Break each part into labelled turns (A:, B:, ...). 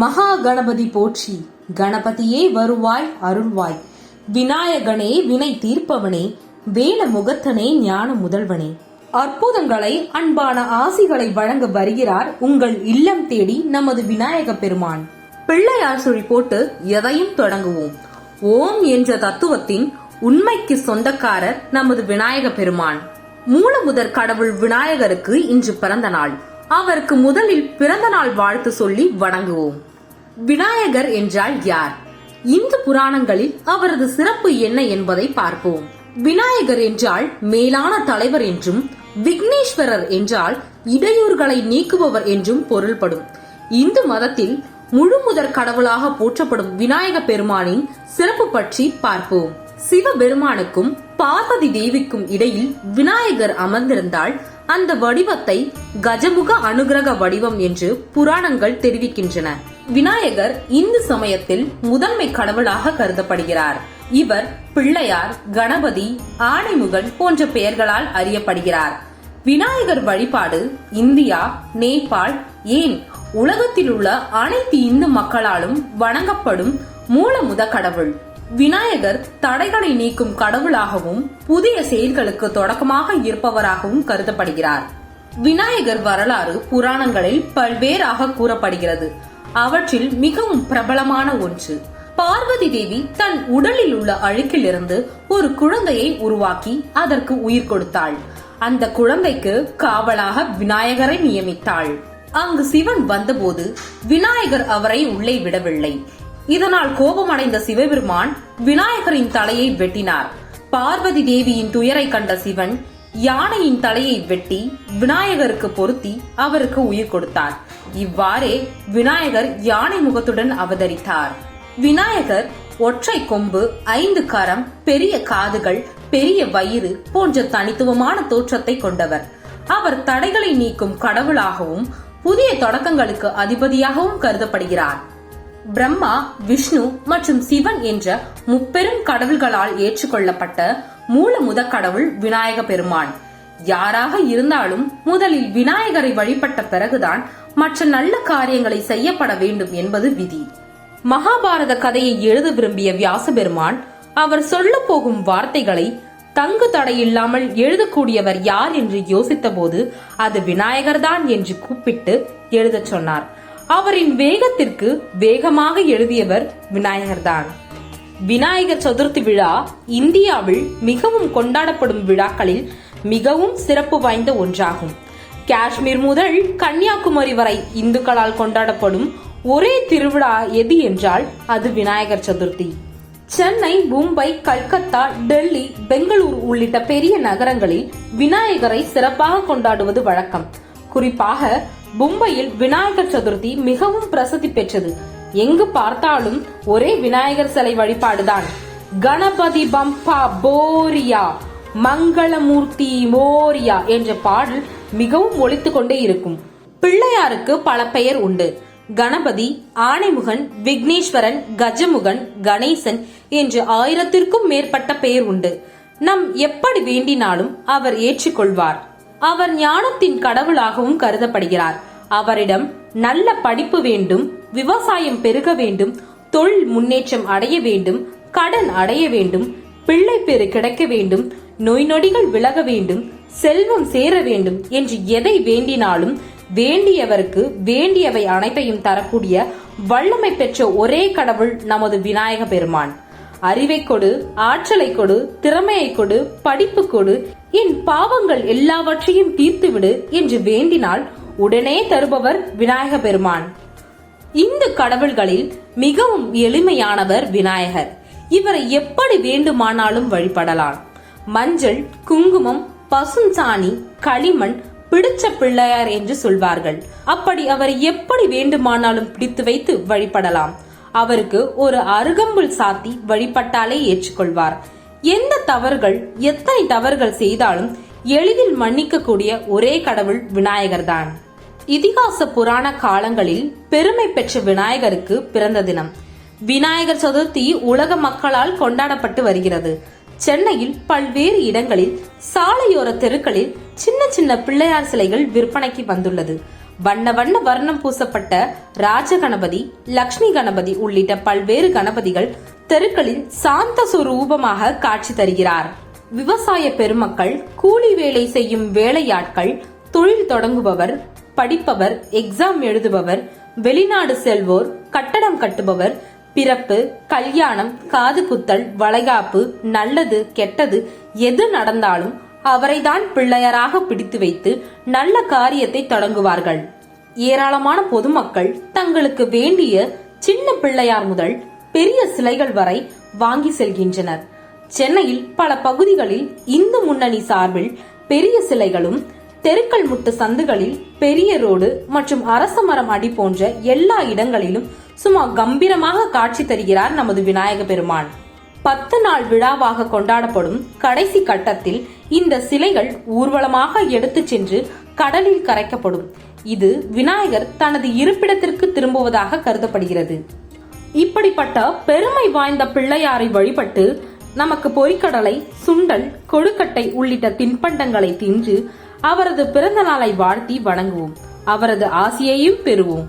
A: மகா கணபதி போற்றி கணபதியே வருவாய் அருள்வாய். விநாயகனே வினை தீர்ப்பவனே வேல முகத்தனே ஞான முதல்வனே. அற்புதங்களை அன்பான ஆசிகளை வழங்க வருகிறார் உங்கள் இல்லம் தேடி நமது விநாயக பெருமான். பிள்ளையார் சுழி போட்டு எதையும் தொடங்குவோம். ஓம் என்ற தத்துவத்தின் உண்மைக்கு சொந்தக்காரர் நமது விநாயக பெருமான். மூலமுதற் கடவுள் விநாயகருக்கு இன்று பிறந்த நாள். அவருக்கு முதலில் பிறந்த நாள் வாழ்த்து சொல்லி வணங்குவோம். விநாயகர் என்றால் யார்? இந்து புராணங்களில் அவரது சிறப்பு என்ன என்பதை பார்ப்போம். விநாயகர் என்றால் மேலான தலைவர் என்றும் விக்னேஸ்வரர் என்றால் இடையூறுகளை நீக்குபவர் என்றும் பொருள்படும். இந்து மதத்தில் முழுமுதற் கடவுளாக போற்றப்படும் விநாயக பெருமானின் சிறப்பு பற்றி பார்ப்போம். சிவபெருமானுக்கும் பார்வதி தேவிக்கும் இடையில் விநாயகர் அமர்ந்திருந்தால் அந்த வடிவத்தை கஜமுக அனுகிரக வடிவம் என்று புராணங்கள் தெரிவிக்கின்றன. விநாயகர் இந்து சமயத்தில் முதன்மை கடவுளாக கருதப்படுகிறார். இவர் பிள்ளையார் கணபதி ஆணைமுகன் போன்ற பெயர்களால் அறியப்படுகிறார். விநாயகர் வழிபாடு இந்தியா நேபாள் ஏன் உலகத்தில் உள்ள அனைத்து இந்து மக்களாலும் வணங்கப்படும் மூலமுத கடவுள். விநாயகர் தடைகளை நீக்கும் கடவுளாகவும் புதிய செயல்களுக்கு தொடக்கமாக இருப்பவராகவும் கருதப்படுகிறார். விநாயகர் வரலாறு புராணங்களில் பல்வேறாக கூறப்படுகிறது. அவற்றில் மிகவும் பிரபலமான ஒன்று பார்வதி தேவி தன் உடலில் உள்ள அழுக்கிலிருந்து ஒரு குழந்தையை உருவாக்கி அதற்கு உயிர் கொடுத்தாள். அந்த குழந்தைக்கு காவலாக விநாயகரை நியமித்தாள். அங்கு சிவன் வந்தபோது விநாயகர் அவரை உள்ளே விடவில்லை. இதனால் கோபமடைந்த சிவபெருமான் விநாயகரின் தலையை வெட்டினார். பார்வதி தேவியின் துயரை கண்ட சிவன் யானையின் தலையை வெட்டி விநாயகருக்கு பொருத்தி அவருக்கு உயிர் கொடுத்தார். இவ்வாறே விநாயகர் யானை முகத்துடன் அவதரித்தார். விநாயகர் ஒற்றை கொம்பு ஐந்து கரம் பெரிய காதுகள் பெரிய வயிறு போன்ற தனித்துவமான தோற்றத்தை கொண்டவர். அவர் தடைகளை நீக்கும் கடவுளாகவும் புதிய தொடக்கங்களுக்கு அதிபதியாகவும் கருதப்படுகிறார். பிரம்மா விஷ்ணு மற்றும் சிவன் என்ற முப்பெரும் கடவுள்களால் ஏற்றுக்கொள்ளப்பட்ட மூல முத கடவுள் விநாயக பெருமான். யாராக இருந்தாலும் முதலில் விநாயகரை வழிபட்ட பிறகுதான் மற்ற நல்ல காரியங்களை செய்யப்பட வேண்டும் என்பது விதி. மகாபாரத கதையை எழுத விரும்பிய வியாச பெருமான் அவர் சொல்ல போகும் வார்த்தைகளை தங்கு தடையில்லாமல் எழுதக்கூடியவர் யார் என்று யோசித்தபோது அது விநாயகர்தான் என்று கூப்பிட்டு எழுதச் சொன்னார். அவரின் வேகத்திற்கு வேகமாக எழுதியவர் விநாயகர்தான். விநாயகர் சதுர்த்தி விழா இந்தியாவில் மிகவும் கொண்டாடப்படும் விழாக்களில் மிகவும் சிறப்பு வாய்ந்த ஒன்றாகும். காஷ்மீர் முதல் கன்னியாகுமரி வரை இந்துக்களால் கொண்டாடப்படும் ஒரே திருவிழா எது என்றால் அது விநாயகர் சதுர்த்தி. சென்னை மும்பை கல்கத்தா டெல்லி பெங்களூர் உள்ளிட்ட பெரிய நகரங்களில் விநாயகரை சிறப்பாக கொண்டாடுவது வழக்கம். குறிப்பாக மும்பையில் விநாயகர் சதுர்த்தி மிகவும் பிரசித்தி பெற்றது. எங்கு பார்த்தாலும் ஒரே விநாயகர் சிலை வழிபாடுதான். கணபதி பம்பா போரியா மங்களமூர்த்தி மோரியா என்ற பாடல் மிகவும் ஒழித்து கொண்டே இருக்கும். பிள்ளையாருக்கு பல பெயர் உண்டு. கணபதி ஆணைமுகன் விக்னேஸ்வரன் கஜமுகன் கணேசன் என்று ஆயிரத்திற்கும் மேற்பட்ட பெயர் உண்டு. நம் எப்படி வேண்டினாலும் அவர் ஏற்றுக்கொள்வார். அவர் ஞானத்தின் கடவுளாகவும் கருதப்படுகிறார். அவரிடம் நல்ல படிப்பு வேண்டும் விவசாயம் பெருக வேண்டும் தொழில் முன்னேற்றம் அடைய வேண்டும் கடன் அடைய வேண்டும் பிள்ளை பேறு கிடைக்க வேண்டும் நோய் நொடிகள் விலக வேண்டும் செல்வம் சேர வேண்டும் என்று எதை வேண்டினாலும் வேண்டியவருக்கு வேண்டியவை அனைத்தையும் தரக்கூடிய வல்லமை பெற்ற ஒரே கடவுள் நமது விநாயக பெருமான். அறிவை கொடு ஆற்றலை கொடு திறமையை கொடு படிப்பு கொடு என் பாவங்கள் எல்லாவற்றையும் தீர்த்துவிடு என்று வேண்டினால் உடனே தருபவர் விநாயக பெருமான். இந்து கடவுள்களில் மிகவும் எளிமையானவர் விநாயகர். இவரை எப்படி வேண்டுமானாலும் வழிபடலாம். மஞ்சள் குங்குமம் பசுஞ்சாணி களிமண் பிடிச்ச பிள்ளையார் என்று சொல்வார்கள். அப்படி அவரை எப்படி வேண்டுமானாலும் பிடித்து வைத்து வழிபடலாம். அவருக்கு ஒரு அருகம்புல் சாத்தி வழிபட்டாலே ஏற்றுக்கொள்வார். எந்த தவறுகள் எத்தனை தவறுகள் செய்தாலும் எளிதில் மன்னிக்கக்கூடிய ஒரே கடவுள் விநாயகர்தான். இதிகாச புராண காலங்களில் பெருமை பெற்ற விநாயகருக்கு பிறந்த தினம். விநாயகர் சதுர்த்தி உலக மக்களால் கொண்டாடப்பட்டு வருகிறது. சென்னையில் பல்வேறு இடங்களில் சாலையோர தெருக்களில் சின்ன சின்ன பிள்ளையார் சிலைகள் விற்பனைக்கு வந்துள்ளது. வண்ண வண்ண வர்ணம் பூசப்பட்ட ராஜ கணபதி லக்ஷ்மி கணபதி உள்ளிட்ட பல்வேறு கணபதிகள் தெருக்களில் சாந்த சுரூபமாக காட்சி தருகிறார். விவசாய பெருமக்கள் கூலி வேலை செய்யும் வேலையாட்கள் தொழில் தொடங்குபவர் படிப்பவர் எக்ஸாம் எழுதுபவர் வெளிநாடு செல்வோர் கட்டடம் கட்டுபவர் பிறப்பு கல்யாணம் காது குத்தல் வளைகாப்பு நல்லது கெட்டது எது நடந்தாலும் அவரைதான் பிள்ளையராக பிடித்து வைத்து நல்ல காரியத்தை தொடங்குவார்கள். ஏராளமான பொதுமக்கள் தங்களுக்கு வேண்டிய சின்ன பிள்ளையார் முதல் பெரிய சிலைகள் வரை வாங்கி செல்கின்றனர். சென்னையில் பல பகுதிகளில் இந்து முன்னணி சார்பில் பெரிய சிலைகளும் தெருக்கள் முட்டு சந்துகளில் பெரிய ரோடு மற்றும் அரச மரம் அடி போன்ற எல்லா இடங்களிலும் சும்மா கம்பீரமாக காட்சி தருகிறார் நமது விநாயக பெருமான். பத்து நாள் விழாவாக கொண்டாடப்படும் கடைசி கட்டத்தில் இந்த சிலைகள் ஊர்வலமாக எடுத்து சென்று கடலில் கரைக்கப்படும். இது விநாயகர் தனது இருப்பிடத்திற்கு திரும்புவதாக கருதப்படுகிறது. இப்படிப்பட்ட பெருமை வாய்ந்த பிள்ளையாரை வழிபட்டு நமக்கு பொறிக்கடலை சுண்டல் கொழுக்கட்டை உள்ளிட்ட தின்பண்டங்களை தின்று அவரது பிறந்த நாளை வாழ்த்தி வணங்குவோம். அவரது ஆசியையும் பெறுவோம்.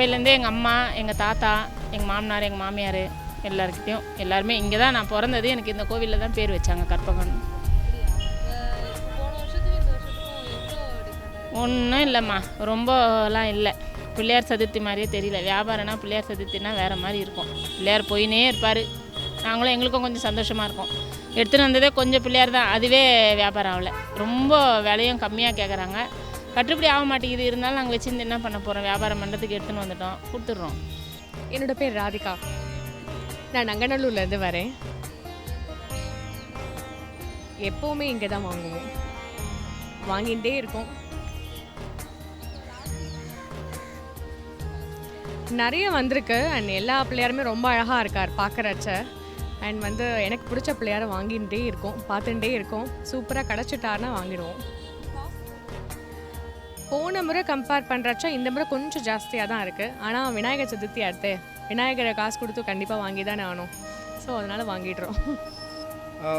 B: அப்போலேருந்தே எங்கள் அம்மா எங்கள் தாத்தா எங்கள் மாமனார் எங்கள் மாமியார் எல்லாருக்கிட்டையும் எல்லாருமே இங்கே தான் நான் பிறந்தது. எனக்கு இந்த கோவிலில் தான் பேர் வச்சாங்க கற்பகன் ஒன்றும் இல்லைம்மா ரொம்பலாம் இல்லை. பிள்ளையார் சதுர்த்தி மாதிரியே தெரியல. வியாபாரம்னா பிள்ளையார் சதுர்த்தினா வேறு மாதிரி இருக்கும். பிள்ளையார் போயினே இருப்பார். நாங்களும் எங்களுக்கும் கொஞ்சம் சந்தோஷமாக இருக்கும். எடுத்துகிட்டு வந்ததே கொஞ்சம் பிள்ளையார் தான். அதுவே வியாபாரம் ஆகல. ரொம்ப விலையும் கம்மியாக கேட்குறாங்க. கட்டுப்படி ஆக மாட்டேங்குது. இருந்தாலும் நாங்கள் வச்சுருந்து என்ன பண்ண போகிறோம் வியாபாரம் பண்ணுறதுக்கு எடுத்துன்னு வந்துட்டோம். கொடுத்துட்றோம்.
C: என்னோட பேர் ராதிகா. நான் நங்கநல்லூர்லேருந்து வரேன். எப்போவுமே இங்கே தான் வாங்குவோம். வாங்கிகிட்டே இருக்கோம். நிறைய வந்திருக்கு. அண்ட் எல்லா பிள்ளையாருமே ரொம்ப அழகாக இருக்கார் பார்க்குறச்ச அண்ட் வந்து எனக்கு பிடிச்ச பிள்ளையாரை வாங்கிகிட்டே இருக்கோம். பார்த்துட்டே இருக்கோம். சூப்பராக கிடச்சிட்டாருன்னா வாங்கிடுவோம். போன முறை கம்பேர் பண்ணுறச்ச இந்த முறை கொஞ்சம் ஜாஸ்தியாக தான் இருக்குது ஆனால் விநாயகர் சதுர்த்தி அடுத்து விநாயகரை காசு கொடுத்து கண்டிப்பாக வாங்கி தானே ஆகணும். ஸோ அதனால் வாங்கிடுறோம்.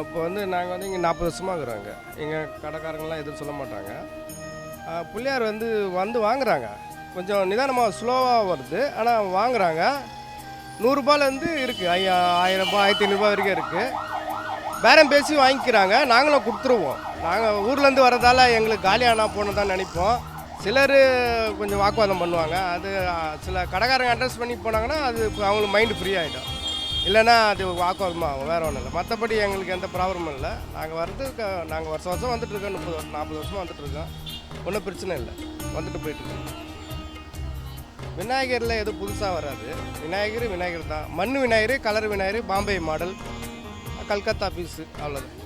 D: இப்போ வந்து நாங்கள் வந்து இங்கே நாற்பது வருஷமாக இருக்கிறோங்க. எங்கள் கடைக்காரங்களாம் எதுவும் சொல்ல மாட்டாங்க. பிள்ளையார் வந்து வந்து வாங்குறாங்க. கொஞ்சம் நிதானமாக ஸ்லோவாக வருது. ஆனால் வாங்குறாங்க. நூறுரூபாலேருந்து இருக்குது ஐயா ஆயிரம் ரூபாய் ஆயிரத்தி ஐநூறுரூபா வரைக்கும் இருக்குது பேரம் பேசி வாங்கிக்கிறாங்க. நாங்களும் கொடுத்துருவோம். நாங்கள் ஊர்லேருந்து வரதால எங்களுக்கு காலியானா போனதான் நினைப்போம். சிலர் கொஞ்சம் வாக்குவாதம் பண்ணுவாங்க. அது சில கடைக்காரங்க அட்ரஸ் பண்ணி போனாங்கன்னா அது அவங்களுக்கு மைண்டு ஃப்ரீ ஆகிடும் இல்லைன்னா அது வாக்குவாதமாக ஆகும் வேறு ஒன்றும் இல்லை. மற்றபடி எங்களுக்கு எந்த ப்ராப்ளமும் இல்லை. நாங்கள் வர்றது நாங்கள் வருஷம் வருஷம் வந்துட்டுருக்கோம் முப்பது நாற்பது வருஷமாக வந்துட்டுருக்கோம் ஒன்றும் பிரச்சனை இல்லை. வந்துட்டு போயிட்டுருக்கோம் விநாயகரில் எதுவும் புதுசாக வராது. விநாயகர் விநாயகர் தான். மண் Vinayagar colour Vinayagar Bombay model Calcutta piece அவ்வளோதான்